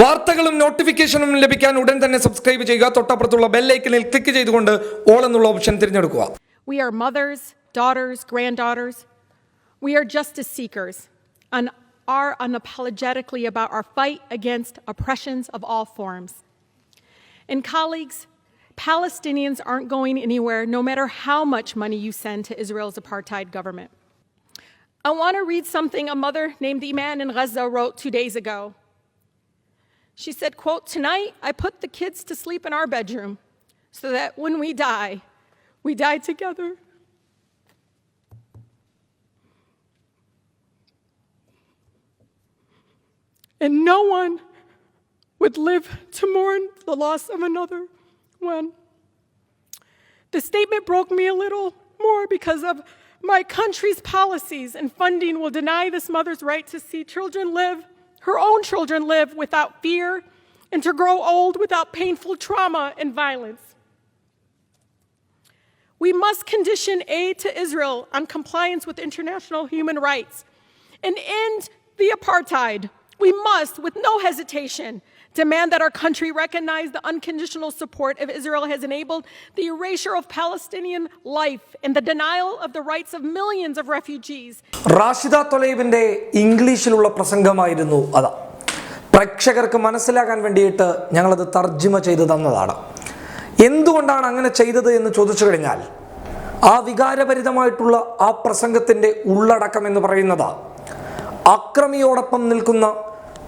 വാർത്തകളും നോട്ടിഫിക്കേഷനും ലഭിക്കാൻ ഉടൻ തന്നെ സബ്സ്ക്രൈബ് ചെയ്യുക തൊട്ടപ്പുറത്തുള്ള ബെല്ലൈക്കനിൽ ക്ലിക്ക് ചെയ്തുകൊണ്ട് ഓൾ എന്നുള്ള ഓപ്ഷൻ തിരഞ്ഞെടുക്കുക We are mothers, daughters, granddaughters. We are justice seekers and are unapologetically about our fight against oppressions of all forms. And colleagues, Palestinians aren't going anywhere no matter how much money you send to Israel's apartheid government. I want to read something a mother named Iman in Gaza wrote two days ago. She said, quote, Tonight I put the kids to sleep in our bedroom so that when we die, we die together. And no one would live to mourn the loss of another one. The statement broke me a little more because of my country's policies and funding will deny this mother's right to see children live, her own children live without fear, and to grow old without painful trauma and violence. We must condition aid to Israel on compliance with international human rights and end the apartheid. We must, with no hesitation, demand that our country recognize the unconditional support of Israel has enabled the erasure of Palestinian life and the denial of the rights of millions of refugees. Rashida തൊലൈബിന്റെ ഇംഗ്ലീഷിലുള്ള പ്രസംഗമായിരുന്നു അത് പ്രേക്ഷകർക്ക് മനസ്സിലാക്കാൻ വേണ്ടിയിട്ട് ഞങ്ങളത് തർജിമ ചെയ്തു തന്നതാണ് എന്തുകൊണ്ടാണ് അങ്ങനെ ചെയ്തത് എന്ന് ചോദിച്ചു കഴിഞ്ഞാൽ ആ വികാരഭരിതമായിട്ടുള്ള ആ പ്രസംഗത്തിന്റെ ഉള്ളടക്കം എന്ന് പറയുന്നത് അക്രമിയോടൊപ്പം നിൽക്കുന്ന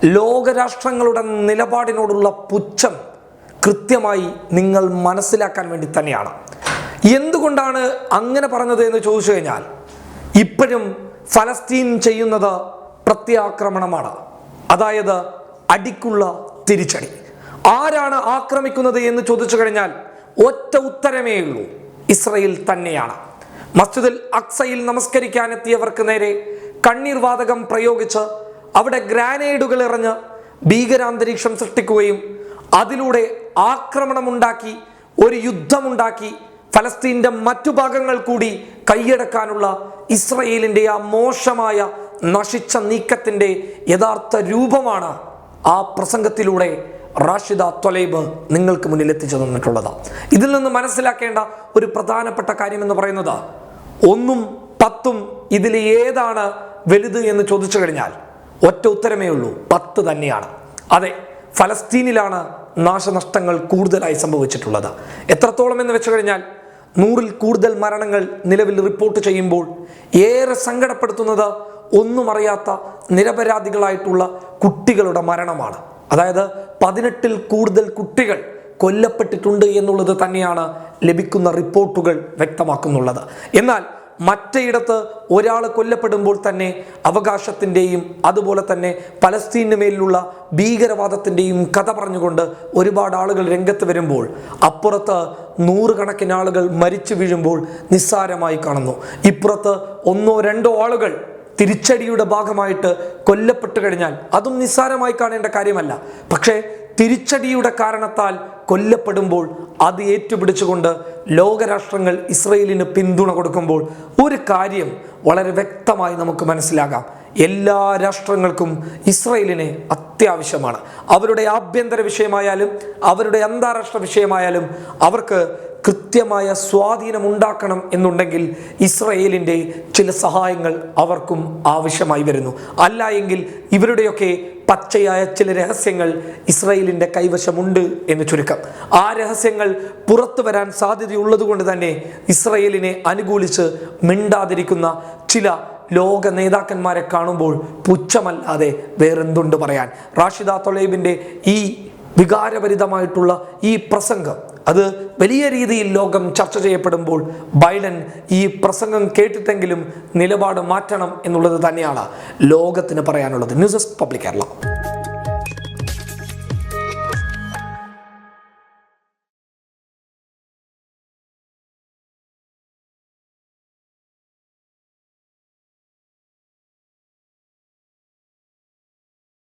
ലോകരാഷ്ട്രങ്ങളുടെ നിലപാടിനോടുള്ള പുച്ഛം കൃത്യമായി നിങ്ങൾ മനസ്സിലാക്കാൻ വേണ്ടി തന്നെയാണ്. എന്തുകൊണ്ടാണ് അങ്ങനെ പറഞ്ഞത് എന്ന് ചോദിച്ചു കഴിഞ്ഞാൽ ഇപ്പോഴും ഫലസ്തീൻ ചെയ്യുന്നത് പ്രത്യാക്രമണമാണ്. അതായത് അടിക്കുള്ള തിരിച്ചടി. ആരാണ് ആക്രമിക്കുന്നത് എന്ന് ചോദിച്ചു കഴിഞ്ഞാൽ ഒറ്റ ഉത്തരമേ ഉള്ളൂ. ഇസ്രയേൽ തന്നെയാണ്. മസ്ജിദിൽ അക്സയിൽ നമസ്കരിക്കാനെത്തിയവർക്ക് നേരെ കണ്ണീർ വാതകം പ്രയോഗിച്ച് അവിടെ ഗ്രാനേഡുകൾ എറിഞ്ഞ് ഭീകരാന്തരീക്ഷം സൃഷ്ടിക്കുകയും അതിലൂടെ ആക്രമണമുണ്ടാക്കി ഒരു യുദ്ധമുണ്ടാക്കി ഫലസ്തീന്റെ മറ്റു ഭാഗങ്ങൾ കൂടി കൈയടക്കാനുള്ള ഇസ്രയേലിന്റെ ആ മോശമായ നശിച്ച നീക്കത്തിന്റെ യഥാർത്ഥ രൂപമാണ് ആ പ്രസംഗത്തിലൂടെ റാഷിദ ത്വലൈബ് നിങ്ങൾക്ക് മുന്നിൽ എത്തിച്ചു തന്നിട്ടുള്ളത്. ഇതിൽ നിന്ന് മനസ്സിലാക്കേണ്ട ഒരു പ്രധാനപ്പെട്ട കാര്യം എന്ന് പറയുന്നത് ഒന്നും പത്തും ഇതിൽ ഏതാണ് വലുത് എന്ന് ചോദിച്ചു കഴിഞ്ഞാൽ ഒറ്റ ഉത്തരമേ ഉള്ളൂ. പത്ത് തന്നെയാണ്. അതെ ഫലസ്തീനിലാണ് നാശനഷ്ടങ്ങൾ കൂടുതലായി സംഭവിച്ചിട്ടുള്ളത്. എത്രത്തോളം എന്ന് വെച്ചു കഴിഞ്ഞാൽ നൂറിൽ കൂടുതൽ മരണങ്ങൾ നിലവിൽ റിപ്പോർട്ട് ചെയ്യുമ്പോൾ ഏറെ സങ്കടപ്പെടുത്തുന്നത് ഒന്നും അറിയാത്ത നിരപരാധികളായിട്ടുള്ള കുട്ടികളുടെ മരണമാണ്. അതായത് പതിനെട്ടിൽ കൂടുതൽ കുട്ടികൾ കൊല്ലപ്പെട്ടിട്ടുണ്ട് എന്നുള്ളത് തന്നെയാണ് ലഭിക്കുന്ന റിപ്പോർട്ടുകൾ വ്യക്തമാക്കുന്നുള്ളത്. എന്നാൽ മറ്റയിടത്ത് ഒരാൾ കൊല്ലപ്പെടുമ്പോൾ തന്നെ അവകാശത്തിന്റെയും അതുപോലെ തന്നെ പലസ്തീനു മേലുള്ള ഭീകരവാദത്തിന്റെയും കഥ പറഞ്ഞുകൊണ്ട് ഒരുപാട് ആളുകൾ രംഗത്ത് വരുമ്പോൾ അപ്പുറത്ത് നൂറുകണക്കിന് ആളുകൾ മരിച്ചു വീഴുമ്പോൾ നിസ്സാരമായി കാണുന്നു. ഇപ്പുറത്ത് ഒന്നോ രണ്ടോ ആളുകൾ തിരിച്ചടിയുടെ ഭാഗമായിട്ട് കൊല്ലപ്പെട്ടു കഴിഞ്ഞാൽ അതും നിസ്സാരമായി കാണേണ്ട കാര്യമല്ല. പക്ഷേ തിരിച്ചടിയുടെ കാരണത്താൽ കൊല്ലപ്പെടുമ്പോൾ അത് ഏറ്റുപിടിച്ചുകൊണ്ട് ലോകരാഷ്ട്രങ്ങൾ ഇസ്രയേലിന് പിന്തുണ കൊടുക്കുമ്പോൾ ഒരു കാര്യം വളരെ വ്യക്തമായി നമുക്ക് മനസ്സിലാകാം. എല്ലാ രാഷ്ട്രങ്ങൾക്കും ഇസ്രയേലിനെ അത്യാവശ്യമാണ്. അവരുടെ ആഭ്യന്തര വിഷയമായാലും അവരുടെ അന്താരാഷ്ട്ര വിഷയമായാലും അവർക്ക് കൃത്യമായ സ്വാധീനം ഉണ്ടാക്കണം എന്നുണ്ടെങ്കിൽ ഇസ്രയേലിന്റെ ചില സഹായങ്ങൾ അവർക്കും ആവശ്യമായി വരുന്നു. അല്ല എങ്കിൽ ഇവരുടെയൊക്കെ പച്ചയായ ചില രഹസ്യങ്ങൾ ഇസ്രയേലിന്റെ കൈവശമുണ്ട് എന്ന് ചുരുക്കം. ആ രഹസ്യങ്ങൾ പുറത്തു വരാൻ സാധ്യതയുള്ളത് കൊണ്ട് തന്നെ ഇസ്രയേലിനെ അനുകൂലിച്ച് മിണ്ടാതിരിക്കുന്ന ചില ലോക നേതാക്കന്മാരെ കാണുമ്പോൾ പുച്ഛമല്ലാതെ വേറെന്തുണ്ട് പറയാൻ. റാഷിദ തൊലൈബിന്റെ ഈ വികാരഭരിതമായിട്ടുള്ള ഈ പ്രസംഗം അത് വലിയ രീതിയിൽ ലോകം ചർച്ച ചെയ്യപ്പെടുമ്പോൾ ബൈഡൻ ഈ പ്രസംഗം കേട്ടിട്ടെങ്കിലും നിലപാട് മാറ്റണം എന്നുള്ളത് തന്നെയാണ് ലോകത്തിന് പറയാനുള്ളത്. News public Kerala.